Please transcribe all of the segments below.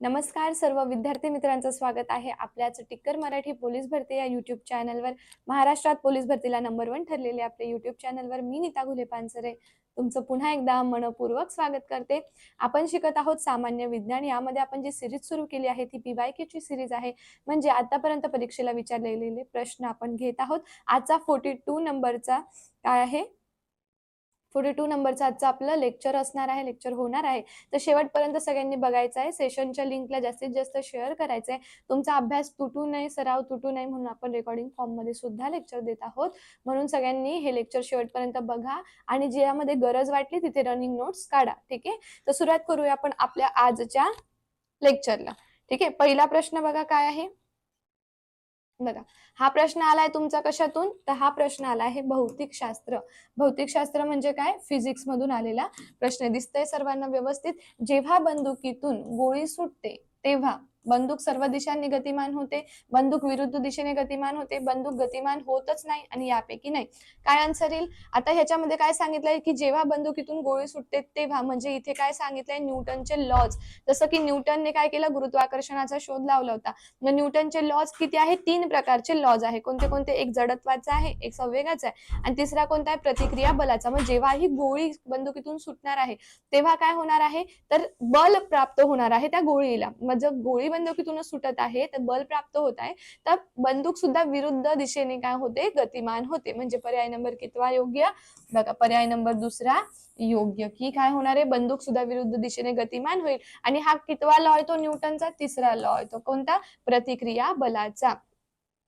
नमस्कार सर्व विद्यार्थी मित्रांचं स्वागत आहे आपल्याच टिक्कर मराठी पोलीस भरती या युट्यूब चॅनलवर महाराष्ट्रात पोलीस भरतीला नंबर वन ठरलेले आपले युट्यूब चॅनलवर मी नीता घुले पानसरे. तुमचं पुन्हा एकदा मनपूर्वक स्वागत करते. आपण शिकत आहोत सामान्य विज्ञान. यामध्ये आपण जी सिरीज सुरू केली आहे ती पीवाय ची सिरीज आहे. म्हणजे आतापर्यंत परीक्षेला विचारलेले प्रश्न आपण घेत आहोत. आजचा फोर्टी टू नंबरचा काय आहे. फोर्टी टू नंबरचं आजचं आपलं लेक्चर असणार आहे लेक्चर होणार आहे. तर शेवटपर्यंत सगळ्यांनी बघायचं आहे. सेशनच्या लिंकला जास्तीत जास्त शेअर करायचं आहे. तुमचा अभ्यास तुटू नये सराव तुटू नये म्हणून आपण रेकॉर्डिंग फॉर्ममध्ये सुद्धा लेक्चर देत आहोत. म्हणून सगळ्यांनी हे लेक्चर शेवटपर्यंत बघा आणि ज्यामध्ये गरज वाटली तिथे रनिंग नोट्स काढा ठीक आहे? तर सुरुवात करूया आपण आपल्या आजच्या लेक्चरला ठीक आहे? पहिला प्रश्न बघा काय आहे? बघा हा प्रश्न आलाय तुमचा कशातून? तर हा प्रश्न आला आहे भौतिकशास्त्र भौतिकशास्त्र म्हणजे काय? फिजिक्स मधून आलेला प्रश्न दिसतोय सर्वांना व्यवस्थित. जेव्हा बंदुकीतून गोळी सुटते तेव्हा बंदूक सर्व दिशांनी गतिमान होते बंदूक विरुद्ध दिशेने गतिमान होते बंदूक गतिमान होतच नाही आणि यापैकी नाही. काय आन्सर येईल? आता ह्याच्यामध्ये काय सांगितलंय की जेव्हा बंदुकीतून गोळी सुटते तेव्हा म्हणजे इथे काय सांगितलंय? न्यूटनचे लॉज जसं की न्यूटनने काय केलं? गुरुत्वाकर्षणाचा शोध लावला होता. मग न्यूटनचे लॉज किती आहे? तीन प्रकारचे लॉज आहे. कोणते कोणते? एक जडत्वाचा आहे एक संवेगाचा आहे. आणि तिसरा कोणता आहे? प्रतिक्रिया बलाचा. मग जेव्हा ही गोळी बंदुकीतून सुटणार आहे तेव्हा काय होणार आहे? तर बल प्राप्त होणार आहे त्या गोळीला. मग जर गोळी बंदुकीतून सुटत आहे तर बल प्राप्त होत आहे. तर बंदूक सुद्धा विरुद्ध दिशेने काय होते? गतिमान होते. म्हणजे पर्याय नंबर कितवा योग्य? बघा पर्याय नंबर दुसरा योग्य. की काय होणार आहे? बंदूक सुद्धा विरुद्ध दिशेने गतिमान होईल. आणि हा कितवा लॉ आहे तो न्यूटनचा तिसरा लॉ आहे तो कोणता? प्रतिक्रिया बलाचा.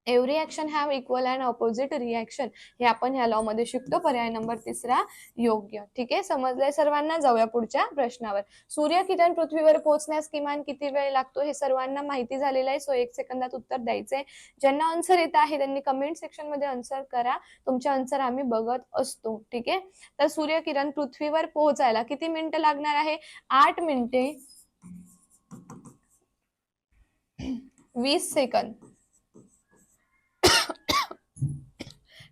Every action have equal and opposite reaction हे आपण ह्या लॉ मध्ये शिकतो. पर्याय नंबर तिसरा योग्य. ठीक आहे? समजलंय सर्वांना? जाऊया पुढच्या प्रश्नावर. सूर्य किरण पृथ्वीवर पोहोचण्यास किमान किती वेळ लागतो हे सर्वांना माहिती झालेलं आहे. सो एक सेकंदात उत्तर द्यायचंय. ज्यांना आन्सर येत आहे त्यांनी कमेंट सेक्शनमध्ये आन्सर करा. तुमचे आन्सर आम्ही बघत असतो. ठीक आहे? तर सूर्य किरण पृथ्वीवर पोहोचायला किती मिनिटं लागणार आहे? आठ मिनिटे वीस सेकंद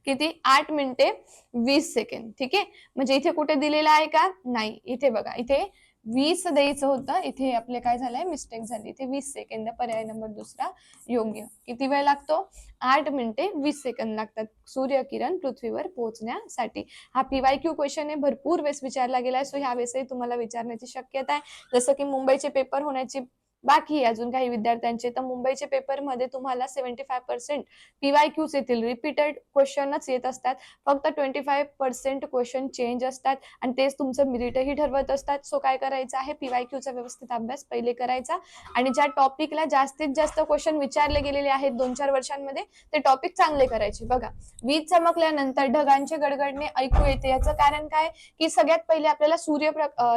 किती? आठ मिनिटे वीस सेकंड ठीक आहे? म्हणजे इथे कुठे दिलेलं आहे का? नाही. इथे बघा. इथे वीस द्यायचं होतं. इथे आपले काय झालंय? मिस्टेक झाली. इथे वीस सेकंद. पर्याय नंबर दुसरा योग्य. किती वेळ लागतो? आठ मिनिटे वीस सेकंद लागतात सूर्यकिरण पृथ्वीवर पोहोचण्यासाठी. हा पीवाय क्यू क्वेश्चन आहे. भरपूर वेळेस विचारला गेलाय. सो ह्या वेळेसही तुम्हाला विचारण्याची शक्यता आहे. जसं की मुंबईचे पेपर होण्याची बाकी अजून काही विद्यार्थ्यांचे. तर मुंबईचे पेपरमध्ये तुम्हाला सेव्हन्टी फाय पर्सेंट पीवाय क्यूच येतील. रिपीटेड क्वेश्चनच येत असतात. फक्त twenty five percent question change असतात. आणि तेच तुमचं मिरिटही ठरवत असतात. सो काय करायचं आहे? पीवाय क्यूचा व्यवस्थित अभ्यास पहिले करायचा. आणि ज्या टॉपिकला जास्तीत जास्त क्वेश्चन विचारले गेलेले आहेत दोन चार वर्षांमध्ये ते टॉपिक चांगले करायचे. बघा वीज चमकल्यानंतर ढगांचे गडगडणे ऐकू येते. याचं कारण काय? की सगळ्यात पहिले आपल्याला सूर्य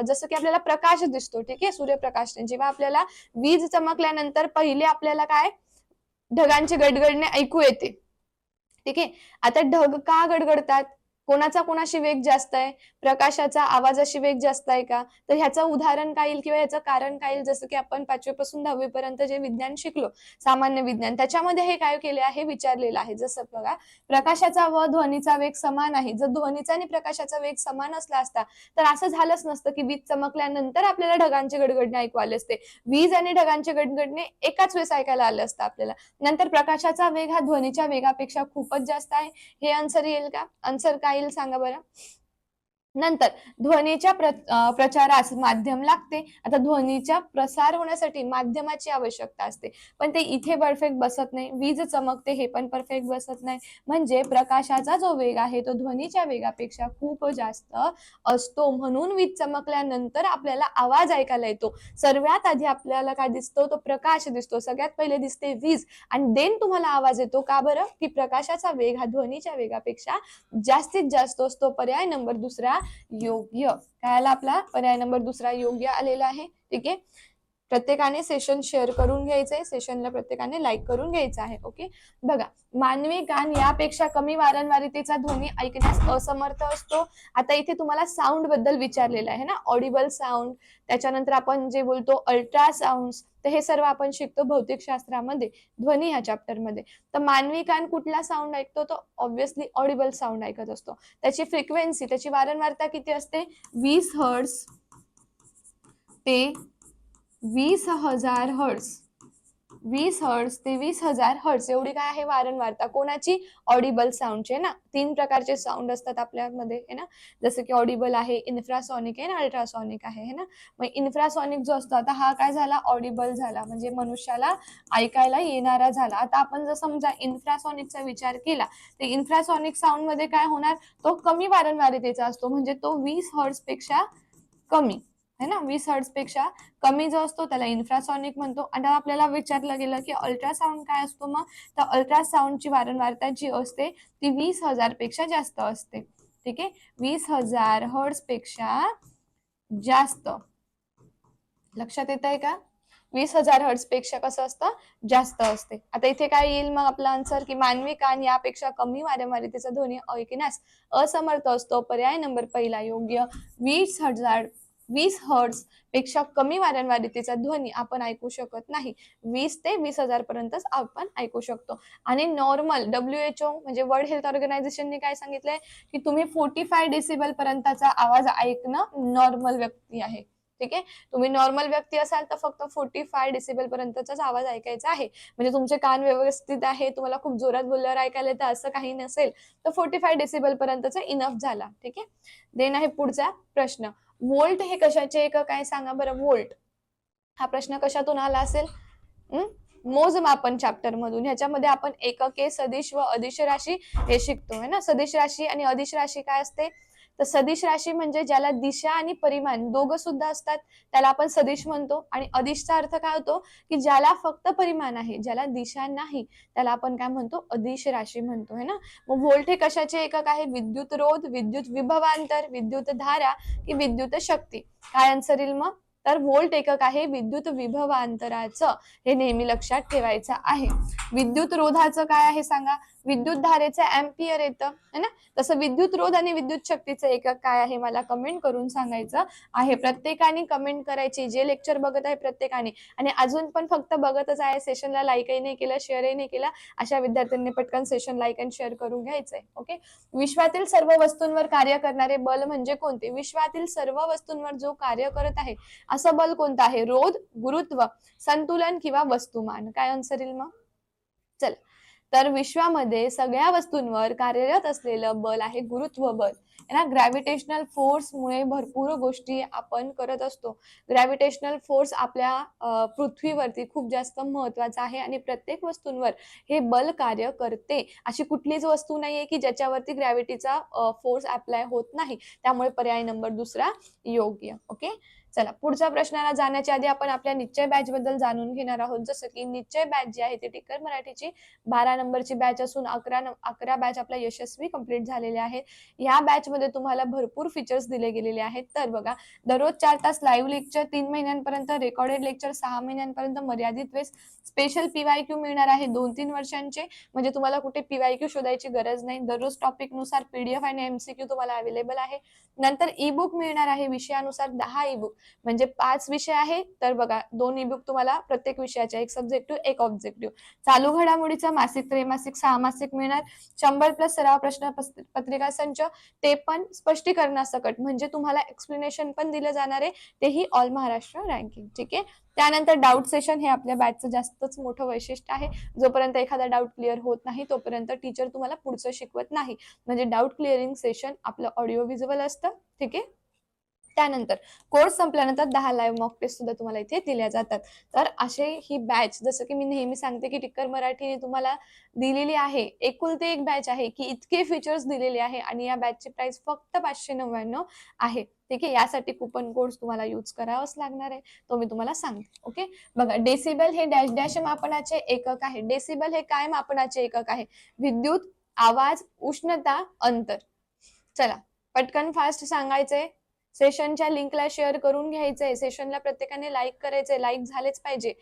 जसं की आपल्याला प्रकाश दिसतो. ठीक आहे? सूर्यप्रकाश. जेव्हा आपल्याला वीज चमकल्यानंतर पहिले आपल्याला काय? ढगांचे गडगडणे ऐकू येते. ठीक आहे? आता ढग का गडगडतात? कोणाचा कोणाशी वेग जास्त आहे? प्रकाशाचा आवाजाशी वेग जास्त आहे का? तर ह्याचं उदाहरण काय येईल किंवा ह्याचं कारण काय येईल? जसं की आपण पाचवीपासून दहावीपर्यंत जे विज्ञान शिकलो सामान्य विज्ञान त्याच्यामध्ये हे काय केले आहे? विचारलेलं आहे. जसं बघा प्रकाशाचा व ध्वनीचा वेग समान आहे. जर ध्वनीचा आणि प्रकाशाचा वेग समान असला असता तर असं झालंच नसतं की वीज चमकल्यानंतर आपल्याला ढगांचे गडगडणे ऐकू आले असते. वीज आणि ढगांचे गडगडणे एकाच वेळेस ऐकायला आलं असतं आपल्याला. नंतर प्रकाशाचा वेग हा ध्वनीच्या वेगापेक्षा खूपच जास्त आहे. हे आन्सर येईल का? आन्सर काय येईल सांगा बरं. नंतर ध्वनीच्या प्र प्रचारास माध्यम लागते. आता ध्वनीच्या प्रसार होण्यासाठी माध्यमाची आवश्यकता असते. पण ते इथे परफेक्ट बसत नाही. वीज चमकते हे पण परफेक्ट बसत नाही. म्हणजे प्रकाशाचा जो वेग आहे तो ध्वनीच्या वेगापेक्षा खूप जास्त असतो. म्हणून वीज चमकल्यानंतर आपल्याला आवाज ऐकायला येतो. सर्वात आधी आपल्याला काय दिसतो? तो प्रकाश दिसतो. सगळ्यात पहिले दिसते वीज. आणि देन तुम्हाला आवाज येतो. का बरं? की प्रकाशाचा वेग हा ध्वनीच्या वेगापेक्षा जास्तीत जास्त असतो. पर्याय नंबर दुसरा योग्य. काय आला आपला पर्याय नंबर दुसरा योग्य आलेला आहे. ठीक आहे? प्रत्येकाने सेशन शेअर करून घ्यायचं आहे सेशनला प्रत्येकाने लाईक करून घ्यायचं आहे ओके बघा मानवी गान यापेक्षा कमी वारंवारितेचा ध्वनी ऐकण्यास असमर्थ असतो. आता इथे तुम्हाला साऊंडबद्दल विचारलेलं आहे ना? ऑडिबल साऊंड त्याच्यानंतर आपण जे बोलतो अल्ट्रा साऊंड तर हे सर्व आपण शिकतो भौतिक शास्त्रामध्ये ध्वनी ह्या चॅप्टरमध्ये तर मानवी कान कुठला साऊंड ऐकतो? तो ऑब्व्हियसली ऑडिबल साऊंड ऐकत असतो. त्याची फ्रिक्वेन्सी त्याची वारंवारता किती असते? वीस हर्ड्स ते वीस हजार हर्ट्स वीस हर्ट्स ते वीस हजार हर्ट्स एवढी काय आहे वारंवारता? कोणाची? ऑडिबल साऊंडचे ना? तीन प्रकारचे साऊंड असतात आपल्यामध्ये आहे ना? जसं की ऑडिबल आहे इन्फ्रासॉनिक आहे ना अल्ट्रासॉनिक आहे है ना? मग इन्फ्रासॉनिक जो असतो आता हा काय झाला? ऑडिबल झाला. म्हणजे मनुष्याला ऐकायला येणारा झाला. आता आपण जर समजा इन्फ्रासॉनिकचा विचार केला तर इन्फ्रासॉनिक साऊंडमध्ये काय होणार? तो कमी वारंवारतेचा असतो. म्हणजे तो वीस हर्ट्सपेक्षा कमी. है ना वीस हर्ट्सपेक्षा कमी जो असतो त्याला इन्फ्रासॉनिक म्हणतो. आणि आपल्याला विचारलं गेलं की अल्ट्रासाऊंड काय असतो मग? तर अल्ट्रासाऊंडची वारंवारता जी असते ती वीस हजारपेक्षा जास्त असते. ठीक आहे? वीस हजार हर्ट्सपेक्षा जास्त. लक्षात येत आहे का? वीस हजार हर्ट्सपेक्षा कसं असतं? जास्त असते. आता इथे काय येईल मग आपला आन्सर की मानवी कान यापेक्षा कमी वारंवारितेचा ध्वनी ऐकण्यास असमर्थ असतो. पर्याय नंबर पहिला योग्य. वीस हजार वीस हर्ट्सपेक्षा कमी वारंवारतेचा ध्वनी आपण ऐकू शकत नाही. वीस ते वीस हजार पर्यंतच आपण ऐकू शकतो. आणि नॉर्मल डब्ल्यू एच ओ म्हणजे वर्ल्ड हेल्थ ऑर्गनायझेशनने काय सांगितलंय? की तुम्ही फोर्टी फाय डेसिबल पर्यंतचा आवाज ऐकणं नॉर्मल व्यक्ती आहे. ठीक आहे? तुम्ही नॉर्मल व्यक्ती असाल तर फक्त फोर्टी फाय डेसिबल पर्यंतचाच आवाज ऐकायचा आहे. म्हणजे तुमचे कान व्यवस्थित आहे तुम्हाला खूप जोरात बोलल्यावर ऐकायला येतं असं काही नसेल. तर फोर्टी फाय डेसिबल पर्यंतचा इनफ झाला. ठीक आहे? देन आहे पुढचा प्रश्न. वोल्ट हे कशाचे एक काय सांगा बरं वोल्ट हा प्रश्न कशातून आला असेल? मोजमापन चॅप्टर मधून. ह्याच्यामध्ये आपण एकके सदिश व अधिश राशी हे शिकतो है ना? सदिश राशी आणि अधिश राशी काय असते? तर सदिश राशी म्हणजे ज्याला दिशा आणि परिमाण दोघं सुद्धा असतात त्याला आपण सदिश म्हणतो. आणि अधिशचा अर्थ काय होतो की ज्याला फक्त परिमाण आहे ज्याला दिशा नाही त्याला आपण काय म्हणतो? अधिश राशी म्हणतो है ना? मग व्होल्ट हे कशाचे एकक आहे? विद्युत रोध विद्युत विभवांतर विद्युत धारा की विद्युत शक्ती. काय आन्सर येईल मग? तर व्होल्ट एकक आहे विद्युत विभवांतराचं हे नेहमी लक्षात ठेवायचं आहे. विद्युत रोधाचं काय आहे सांगा? विद्युत धारेचं अँपियर येतं है ना? तसं विद्युत रोध आणि विद्युत शक्तीचं एकक काय आहे मला कमेंट करून सांगायचं आहे. प्रत्येकाने कमेंट करायची जे लेक्चर बघत आहे प्रत्येकाने. आणि अजून पण फक्त बघतच आहे सेशनला लाईकही नाही केलं शेअरही नाही केलं अशा विद्यार्थ्यांनी पटकन सेशन लाईक अँड शेअर करून घ्यायचंय ओके विश्वातील सर्व वस्तूंवर कार्य करणारे बल म्हणजे कोणते? विश्वातील सर्व वस्तूंवर जो कार्य करत आहे असं बल कोणतं आहे? रोध गुरुत्व संतुलन किंवा वस्तुमान. काय आन्सर येईल मग? चल. तर विश्वामध्ये सगळ्या वस्तूंवर कार्यरत असलेलं बल आहे गुरुत्व बल. ना ग्रॅव्हिटेशनल फोर्समुळे भरपूर गोष्टी आपण करत असतो. ग्रॅव्हिटेशनल फोर्स आपल्या पृथ्वीवरती खूप जास्त महत्त्वाचा आहे आणि प्रत्येक वस्तूंवर हे बल कार्य करते. अशी कुठलीच वस्तू नाहीये की ज्याच्यावरती ग्रॅव्हिटीचा फोर्स अप्लाय होत नाही. त्यामुळे पर्याय नंबर दुसरा योग्य. ओके चला पुढच्या प्रश्नाला जाण्याच्या आधी आपण आपल्या निश्चय बॅच बद्दल जाणून घेणार आहोत. जसं की निश्चय बॅच जी आहे ती टिकर मराठीची बारा नंबरची बॅच असून अकरा अकरा बॅच आपल्या यशस्वी कंप्लीट झालेल्या आहेत. या बॅच मध्ये तुम्हाला भरपूर फीचर्स दिले गेलेले आहेत. तर बघा दररोज चार तास लाईव्ह लेक्चर तीन महिन्यांपर्यंत रेकॉर्डेड लेक्चर सहा महिन्यांपर्यंत मर्यादित वेस स्पेशल पीवाय क्यू मिळणार आहे. दोन तीन वर्षांचे म्हणजे तुम्हाला कुठे पीवाय क्यू शोधायची गरज नाही. दररोज टॉपिकनुसार पीडीएफ आणि एमसीक्यू तुम्हाला अवेलेबल आहे. नंतर ई बुक मिळणार आहे. विषयानुसार दहा ई बुक म्हणजे पाच विषय आहे तर बघा दोन ई बुक तुम्हाला प्रत्येक विषयाचे एक सब्जेक्टिव्ह एक ऑब्जेक्टिव्ह चालू घडामोडीचा मासिक त्रैमासिक सहा मासिक मिळणार. शंभर प्लस सराव प्रश्न पत्रिका संच ते पण स्पष्टीकरणासकट म्हणजे तुम्हाला एक्सप्लेनेशन पण दिलं जाणार आहे. तेही ऑल महाराष्ट्र रँकिंग ठीक आहे? त्यानंतर डाऊट सेशन हे आपल्या बॅचचं जास्तच मोठं वैशिष्ट्य आहे. जोपर्यंत एखादा डाऊट क्लिअर होत नाही तोपर्यंत टीचर तुम्हाला पुढचं शिकवत नाही. म्हणजे डाऊट क्लिअरिंग सेशन आपलं ऑडिओ व्हिज्युअल असतं. ठीक आहे? त्यानंतर कोर्स संपल्यानंतर दहा लाईव्ह मॉक टेस्ट सुद्धा तुम्हाला इथे दिल्या जातात. तर असे ही बॅच जसं की मी नेहमी सांगते की टिक्कर मराठीने तुम्हाला दिलेली आहे एकुलते एक बॅच आहे की इतके फीचर्स दिलेले आहे आणि या बॅचची प्राइस फक्त पाचशे नव्याण्णव आहे. ठीक आहे? यासाठी कुपन कोड तुम्हाला यूज करावाच लागणार आहे. तो मी तुम्हाला सांगते. ओके बघा डेसिबल हे डॅश डॅश मापनाचे एकक आहे. डेसिबल हे काय मापनाचे एकक आहे? विद्युत आवाज उष्णता अंतर. चला पटकन फास्ट सांगायचंय. सेशनच्या लिंकला शेअर करून घ्यायचंय. सेशनला प्रत्येकाने लाईक करायचंय. लाईक झालेच पाहिजे.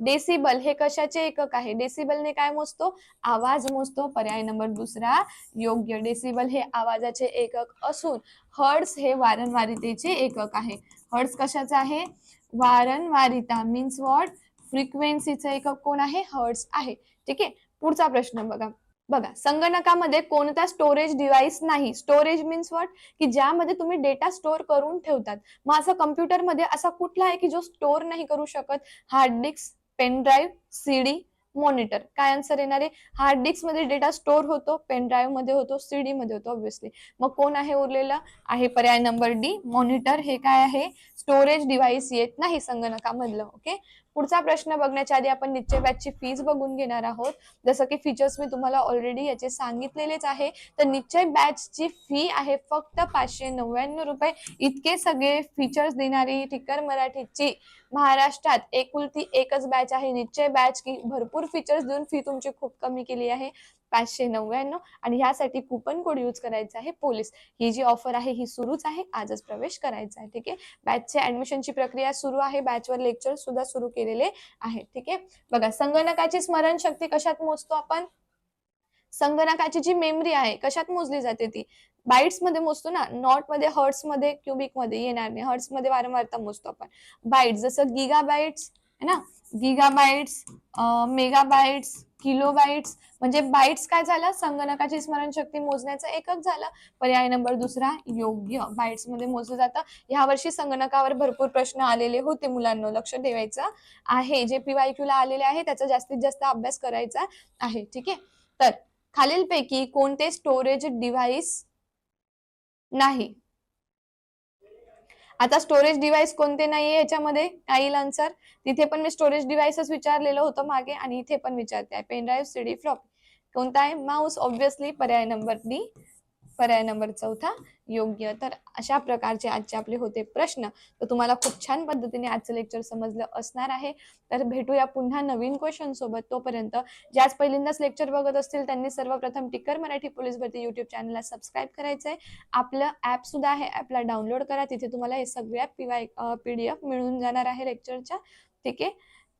डेसिबल हे कशाचे एकक आहे? डेसिबलने काय मोजतो? आवाज मोजतो. पर्याय नंबर दुसरा योग्य डेसिबल हे आवाजाचे एकक असून हर्ड्स हे वारंवारितेचे एकक आहे. हर्ड्स कशाचं आहे? वारंवारिता मीन्स वॉट फ्रिक्वेन्सीचं एकक कोण आहे? हर्ट्स आहे. ठीक आहे? पुढचा प्रश्न बघा. बघा संगणकामध्ये कोणता स्टोरेज डिव्हाइस नाही. स्टोरेज मीन्स वॉट की ज्यामध्ये तुम्ही डेटा स्टोअर करून ठेवतात. मग असं कम्प्युटरमध्ये असा कुठला आहे की जो स्टोअर नाही करू शकत? Hard disk pen drive CD monitor काय आन्सर येणार आहे? हार्ड डिस्कमध्ये डेटा स्टोअर होतो पेन ड्राईव्हमध्ये होतो सीडी मध्ये होतो ऑब्व्हियसली मग कोण आहे उरलेला? आहे पर्याय नंबर डी मॉनिटर हे काय आहे? स्टोरेज डिव्हाइस येत नाही संगणकामधलं ओके पुढचा प्रश्न बघण्याच्या आधी आपण निश्चय बॅचची फीज बघून घेणार आहोत. जसं की फीचर्स मी तुम्हाला ऑलरेडी याचे सांगितलेलेच आहे. तर निश्चय बॅचची फी आहे फक्त पाचशे नव्याण्णव रुपये. इतके सगळे फीचर्स देणारी ठिकर मराठीची महाराष्ट्रात एकुलती एकच बॅच आहे. निश्चय बॅच की भरपूर फीचर्स देऊन फी तुमची खूप कमी केली आहे. पाचशे नव्याण्णव आणि ह्यासाठी कुपन कोड यूज करायचा आहे पोलीस. ही जी ऑफर आहे ही सुरूच आहे. आजच प्रवेश करायचा आहे ठीक आहे? बॅचच्या ऍडमिशनची प्रक्रिया सुरू आहे. बॅचवर लेक्चर सुद्धा सुरू केलेले आहे ठीक आहे? बघा संगणकाची स्मरणशक्ती कशात मोजतो आपण? संगणकाची जी मेमरी आहे कशात मोजली जाते ती? बाईट्समध्ये मोजतो ना? नॉटमध्ये हर्ट्समध्ये क्युबिकमध्ये येणार नाही. हर्ट्समध्ये वारंवारता मोजतो आपण. बाईट्स जसं गिगा बाईट्स है ना? Giga bites mega bites kilo bites म्हणजे बाईट्स काय झालं? संगणकाची स्मरणशक्ती मोजण्याचं एकक झालं. पर्याय नंबर दुसरा योग्य बाईट्समध्ये मोजलं जातं. यावर्षी संगणकावर भरपूर प्रश्न आलेले होते मुलांना लक्ष ठेवायचं आहे. जे पीवायक्यू ला आलेले आहे त्याचा जास्तीत जास्त अभ्यास करायचा आहे. ठीक आहे? तर खालीलपैकी कोणते स्टोरेज डिव्हाइस नाही? आता स्टोरेज डिव्हाइस कोणते नाहीये याच्यामध्ये? काय येईल आन्सर तिथे पण मी स्टोरेज डिव्हाइसच विचारलेलं होतं मागे आणि इथे पण विचारते. आहे पेन ड्राईव्ह सीडी फ्लॉप कोणता आहे? माऊस ऑब्व्हियसली पर्याय नंबर डी पर्याय नंबर चौथा योग्य. तर अशा प्रकारचे आजचे आपले होते प्रश्न. तर तुम्हाला खूप छान पद्धतीने आजचं लेक्चर समजलं असणार आहे. तर भेटूया पुन्हा नवीन क्वेश्चन सोबत. तोपर्यंत ज्याच पहिल्यांदाच लेक्चर बघत असतील त्यांनी सर्वप्रथम टिकर मराठी पोलीस भरती युट्यूब चॅनलला सबस्क्राईब करायचं आहे आपलं ॲप सुद्धा आहे ॲपला डाउनलोड करा. तिथे तुम्हाला हे सगळ्या P Y P D F मिळून जाणार आहे लेक्चरच्या ठीक आहे?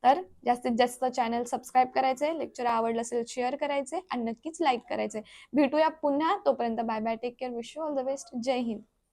तर जास्तीत जास्त चॅनल सबस्क्राईब करायचे लेक्चर आवडलं असेल शेअर करायचे आणि नक्कीच लाईक करायचे. भेटूया पुन्हा. तोपर्यंत bye bye take care wish you all the best Jai Hind.